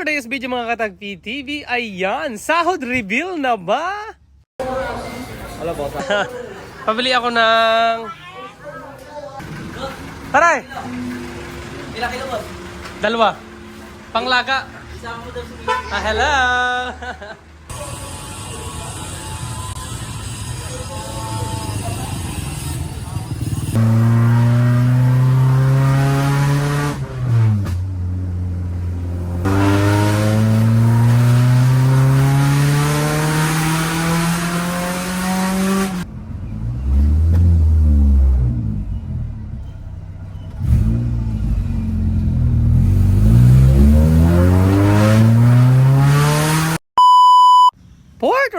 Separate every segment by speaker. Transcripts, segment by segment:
Speaker 1: today's video mga katag PTV, ayan, sahod reveal na ba?
Speaker 2: Wala boss.
Speaker 1: Pabili ako ng... Taray!
Speaker 2: Ilang kilo boss?
Speaker 1: Dalawa. Panglaga.
Speaker 2: Isama mo daw sa
Speaker 1: Ah, hello!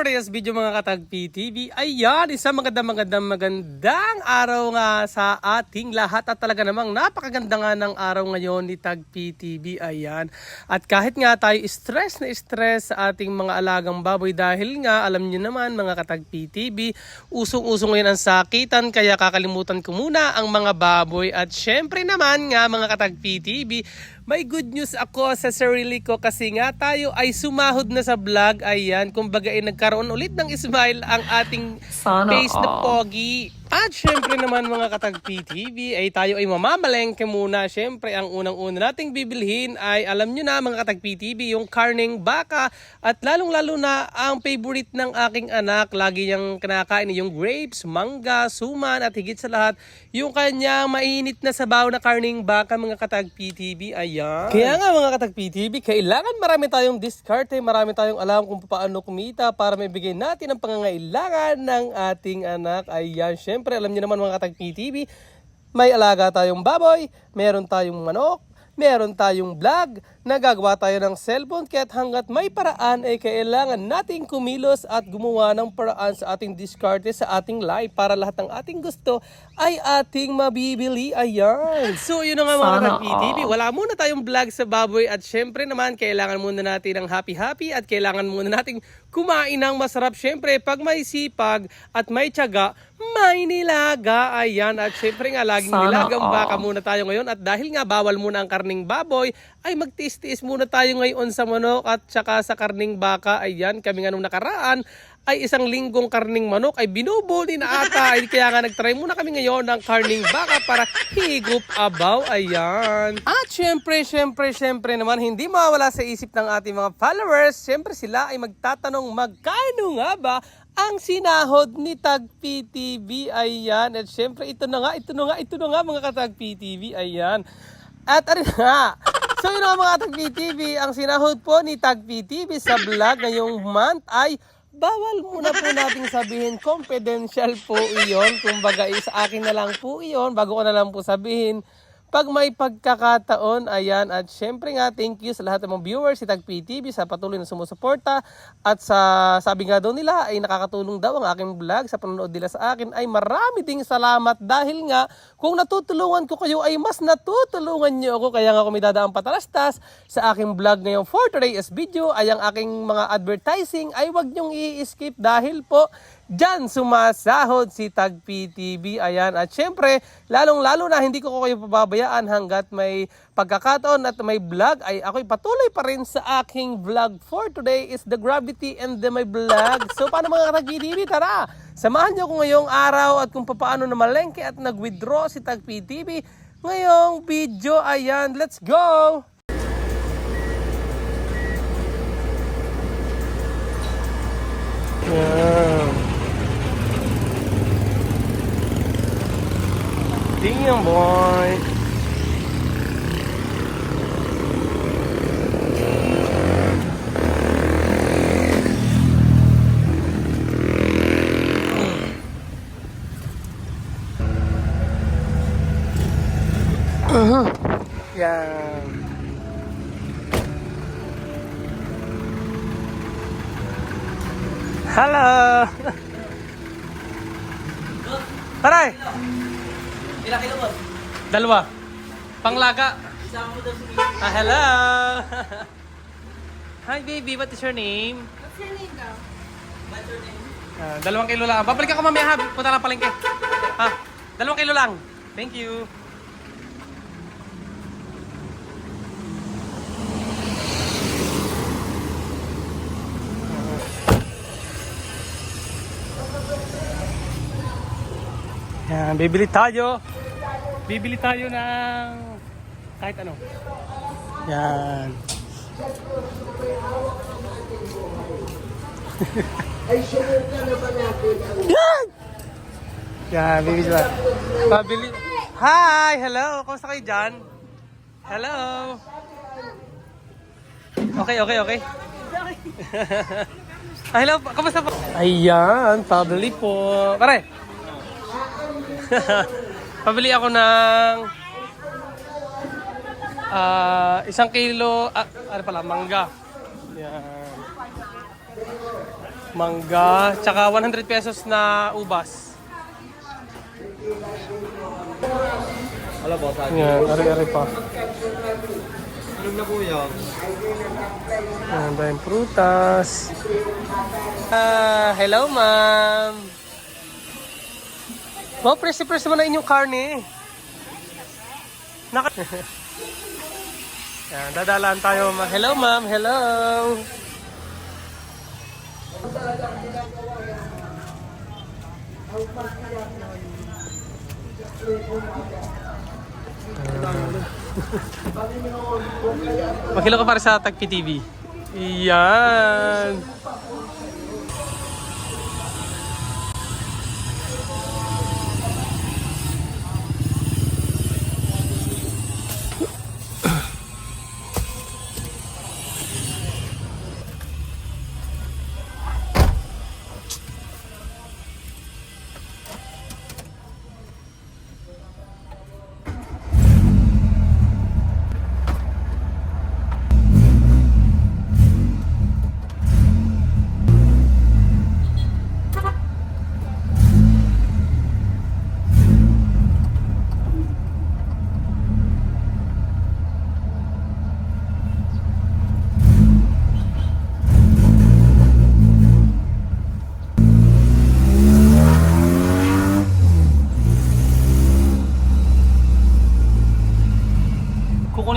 Speaker 1: For today's video mga katag PTV, ayan, isang magandang magandang magandang araw nga sa ating lahat. At talaga namang napakaganda nga ng araw ngayon ni Tag PTV, ayan. At kahit nga tayo stress na stress sa ating mga alagang baboy dahil nga alam nyo naman mga katag PTV, usong-usong ngayon ang sakitan kaya kakalimutan ko muna ang mga baboy. At syempre naman nga mga katag PTV, may good news ako sa sarili ko kasi nga tayo ay sumahod na sa vlog. Ayan, kumbaga ay nagkaroon ulit ng smile ang ating
Speaker 3: Sana
Speaker 1: face na
Speaker 3: all.
Speaker 1: pogi. At syempre naman mga katag PTV ay tayo ay mamamalengke muna. Syempre ang unang-una nating bibilhin ay alam nyo na mga katag PTV yung karning baka at lalong-lalo na ang favorite ng aking anak. Lagi niyang kinakain yung grapes, mangga, suman at higit sa lahat yung kanyang mainit na sabaw na karning baka mga katag PTV. Ayan. Kaya nga mga katag PTV, kailangan marami tayong diskarte, marami tayong alam kung paano kumita para maibigay natin ang pangangailangan ng ating anak. Ayan, syempre alam niyo naman mga katag PTV, may alaga tayong baboy, meron tayong manok, meron tayong vlog, nagagawa tayo ng cellphone kaya't hanggat may paraan ay kailangan nating kumilos at gumawa ng paraan sa ating diskarte sa ating life para lahat ng ating gusto ay ating mabibili. Ayan. So yun na nga mga PTV, wala muna tayong vlog sa baboy at syempre naman kailangan muna natin ng happy-happy at kailangan muna nating kumain ng masarap. Syempre pag may sipag at may tiyaga, may nilaga. Ayan. At syempre nga laging
Speaker 3: Sana
Speaker 1: nilagang baka muna tayo ngayon at dahil nga bawal muna ang karning baboy, ay magtiis-tiis muna tayo ngayon sa manok at saka sa karning baka. Ayan, kami nga nung nakaraan ay isang linggong karning manok ay binubuli na ata. Ay, kaya nga nagtry muna kami ngayon ng karning baka para higup abaw. Ayan. At syempre, syempre, syempre naman, hindi mawala sa isip ng ating mga followers. Syempre sila ay magtatanong magkano nga ba ang sinahod ni Tag PTV. Ayan. At syempre, ito na nga, ito na nga, ito na nga mga katag PTV. Ayan. At ano nga, so yun nga mga Tag PTV, ang sinahod po ni Tag PTV sa vlog ngayong month ay bawal muna po nating sabihin, confidential po iyon. Kumbaga, is akin na lang po iyon, bago ko na lang po sabihin. Pag may pagkakataon, ayan, at syempre nga, thank you sa lahat ng mga viewers, si Tag PTV, sa patuloy na sumusuporta, at sa, sabi nga daw nila, ay nakakatulong daw ang aking vlog sa panonood nila sa akin, ay marami ding salamat dahil nga, kung natutulungan ko kayo, ay mas natutulungan niyo ako, kaya nga kung may dadaang patalastas sa aking vlog ngayon for today's video, ay ang aking mga advertising, ay wag niyong i-skip dahil po, Diyan sumasahod si Tag PTV. Ayan. At syempre, lalong-lalo na hindi ko kayo pababayaan hanggat may pagkakataon at may vlog ay ako'y patuloy pa rin sa aking vlog for today is the gravity and the my vlog. So paano mga Tag PTV? Tara! Samahan niyo ko ngayong araw at kung paano na malengke at nag-withdraw si Tag PTV ngayong video. Ayan, let's go! Wow. Damn, boy. Yan. Hello. Taray.
Speaker 2: Ilang kilo boss?
Speaker 1: Dalawa. Panglaga.
Speaker 2: Isama mo daw sa
Speaker 1: Ah, hello. Hi baby, what is your name?
Speaker 2: What's your name?
Speaker 1: Ah, dalawang kilo lang. Babalik ako mamaya ha. Punta lang palengke. Ha? Dalawang kilo lang. Thank you. Yan, bibili tayo. Bibili tayo ng kahit ano. Yan. Yan! Yan, bibili ba? Pabili. Hi! Hello! Kumusta kayo dyan? Hello! Okay, okay, okay. hello, kamusta po? Ayan, pabili po. Pare! pabili ako ng ah, isang kilo, ah, ano pala, mangga. Yan. Mangga, tsaka 100 pesos na ubas.
Speaker 2: Wala po, sa
Speaker 1: Yan, ari-ari pa.
Speaker 2: Tulog na po yun.
Speaker 1: Ayan tayong prutas. Ah, hello ma'am. Wow, presi-presi mo na inyong karne. Naka... Yan, dadalaan tayo. ma- Hello ma'am, hello. Makilo ka para sa Tagpi TV. Iyan.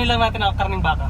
Speaker 1: Lang natin ang karning baka.